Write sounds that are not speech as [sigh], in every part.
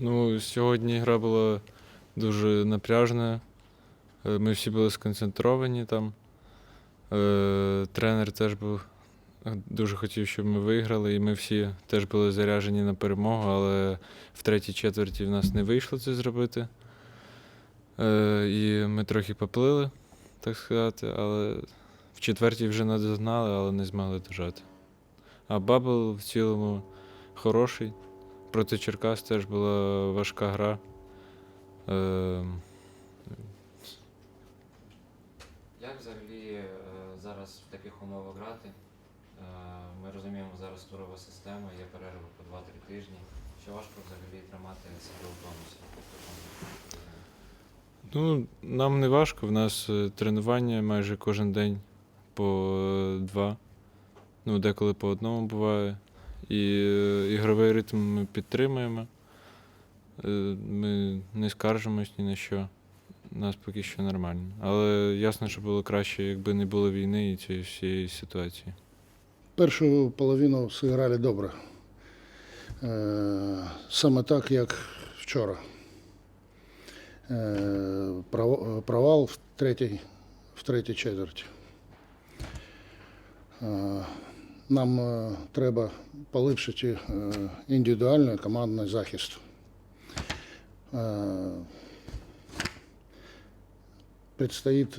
Ну, сьогодні гра була дуже напряжна. Е, Ми всі були сконцентровані там. Е, Тренер теж був е, дуже хотів, щоб ми виграли, і ми всі теж були заряжені на перемогу, але в третій четверті в нас не вийшло це зробити. І ми трохи поплили, так сказати, але в четвертій вже надогнали, але не змогли дожати. А Бабл в цілому хороший. Проти Черкас теж була важка гра. Е, Як взагалі е, зараз в таких умовах грати? Е, Ми розуміємо, зараз турова система, є перерви по 2-3 тижні. Чи важко взагалі тримати себе в тонусі? ну, нам не важко, в нас е, тренування майже кожен день по е, два. Ну, деколи по одному буває. І е, ігровий ритм ми підтримуємо. Е, Ми не скаржимось ні на що. У нас поки що нормально. Але ясно, що було краще, якби не було війни і цієї всієї ситуації. Першу половину зіграли добре. Е, Саме так, як вчора. Провал в третій, в третій четверті. Нам е, треба поліпшити е, індивідуальний командний захист. Е, Предстоїть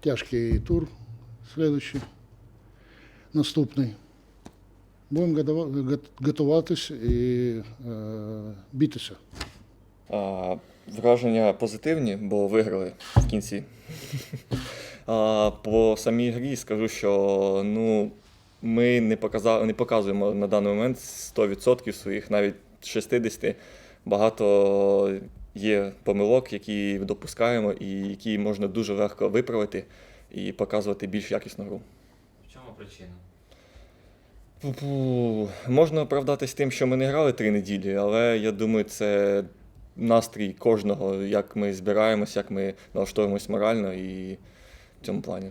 тяжкий тур следующий наступний. Будемо готова- гот- готуватись і битися. А, враження позитивні, бо виграли в кінці. [laughs] А, по самій грі скажу, що ну, ми не, показали, не показуємо на даний момент 100% своїх, навіть 60%. Багато є помилок, які допускаємо і які можна дуже легко виправити і показувати більш якісну гру. В чому причина? Пу-пу. Можна оправдатись тим, що ми не грали три неділі, але я думаю, це настрій кожного, як ми збираємось, як ми налаштовуємось морально і в цьому плані.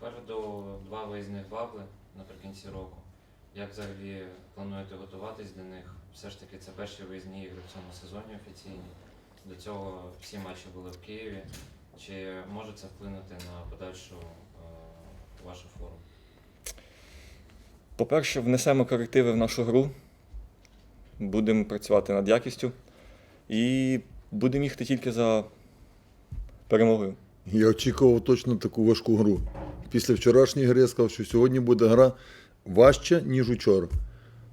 Попереду два виїзних бабли наприкінці року. Як взагалі плануєте готуватись до них? Все ж таки, це перші виїзні ігри в цьому сезоні офіційні. До цього всі матчі були в Києві. Чи може це вплинути на подальшу е, вашу форму? По-перше, внесемо корективи в нашу гру, будемо працювати над якістю і будемо їхати тільки за перемогою. Я очікував точно таку важку гру. Після вчорашньої гри я сказав, що сьогодні буде гра важча, ніж учора.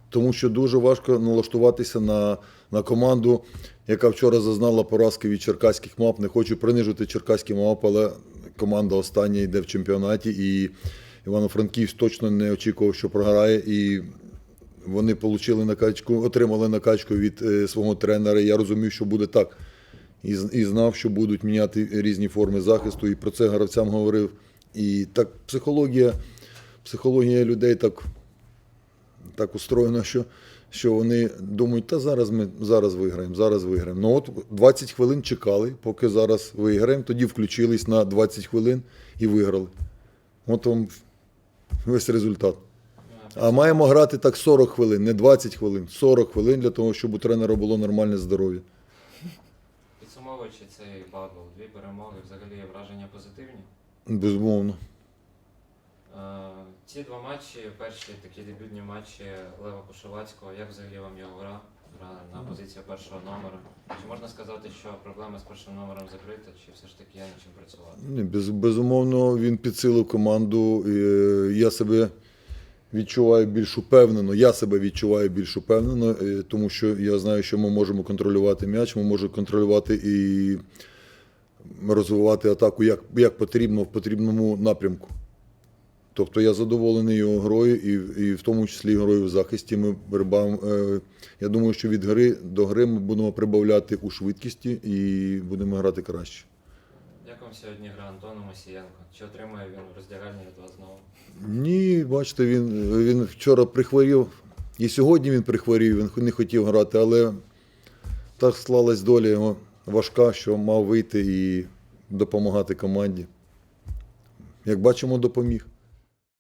Тому що дуже важко налаштуватися на, на команду, яка вчора зазнала поразки від черкаських мап. Не хочу принижувати черкаські мапи, але команда остання йде в чемпіонаті. І Івано-Франківськ точно не очікував, що програє. І вони отримали накачку, отримали накачку від е, свого тренера. Я розумів, що буде так. І, і знав, що будуть міняти різні форми захисту, і про це гравцям говорив. І так психологія, психологія людей так, так устроєна, що, що вони думають, та зараз ми зараз виграємо, зараз виграємо. Ну от 20 хвилин чекали, поки зараз виграємо, тоді включились на 20 хвилин і виграли. От вам весь результат. А маємо грати так 40 хвилин, не 20 хвилин, 40 хвилин для того, щоб у тренера було нормальне здоров'я. Підсумовуючи цей бабл, дві перемоги, взагалі враження позитивні. Безумовно. Е, Ці два матчі, перші такі дебютні матчі Лева Кошовацького, як взагалі вам його гра? Гра на позиції першого номера. Чи можна сказати, що проблема з першим номером закрита, чи все ж таки є над чим працювати? Ні, без, безумовно, він підсилив команду. е, Я себе відчуваю більш упевнено. Я себе відчуваю більш упевнено, е, тому що я знаю, що ми можемо контролювати м'яч, ми можемо контролювати і розвивати атаку як, як потрібно в потрібному напрямку. Тобто я задоволений його грою, і, і в тому числі грою в захисті. Ми прибав, е, я думаю, що від гри до гри ми будемо прибавляти у швидкості і будемо грати краще. Як вам сьогодні гра Антона Мосієнко? Чи отримає він роздягальні від вас знову? Ні, бачите, він, він вчора прихворів, і сьогодні він прихворів, він не хотів грати, але так склалась доля його важка, що мав вийти і допомагати команді. Як бачимо, допоміг.